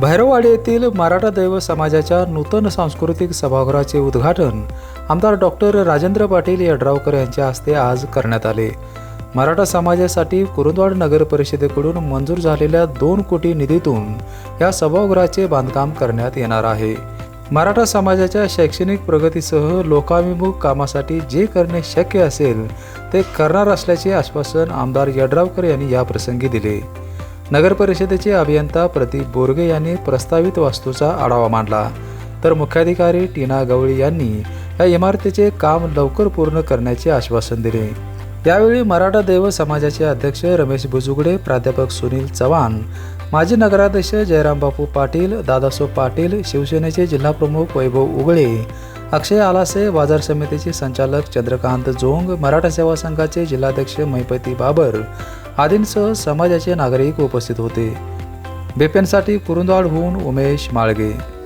भैरववाडी येथील मराठा दैव समाजाच्या नूतन सांस्कृतिक सभागृहाचे उद्घाटन आमदार डॉक्टर राजेंद्र पाटील यड्रावकर यांच्या हस्ते आज करण्यात आले. मराठा समाजासाठी कुरुंदवाड नगर परिषदेकडून मंजूर झालेल्या दोन कोटी निधीतून या सभागृहाचे बांधकाम करण्यात येणार आहे. मराठा समाजाच्या शैक्षणिक प्रगतीसह लोकाभिमुख कामासाठी जे करणे शक्य असेल ते करणार असल्याचे आश्वासन आमदार यड्रावकर यांनी याप्रसंगी दिले. नगर परिषदेचे अभियंता प्रदीप बोरगे यांनी प्रस्तावित वास्तूचा आढावा मांडला. तर मुख्याधिकारी टीना गवळी यांनी या इमारतीचे काम लवकर पूर्ण करण्याचे आश्वासन दिले. यावेळी मराठा देव समाजाचे अध्यक्ष रमेश बुजुगडे प्राध्यापक सुनील चव्हाण माजी नगराध्यक्ष जयरामबापू पाटील दादासो पाटील शिवसेनेचे जिल्हाप्रमुख वैभव उगळे अक्षय आलासे बाजार समितीचे संचालक चंद्रकांत जोंग मराठा सेवा संघाचे जिल्हाध्यक्ष महिपती बाबर आदींसह समाजाचे नागरिक उपस्थित होते. बेपेनसाठी कुरुंदवाडहून उमेश माळगे.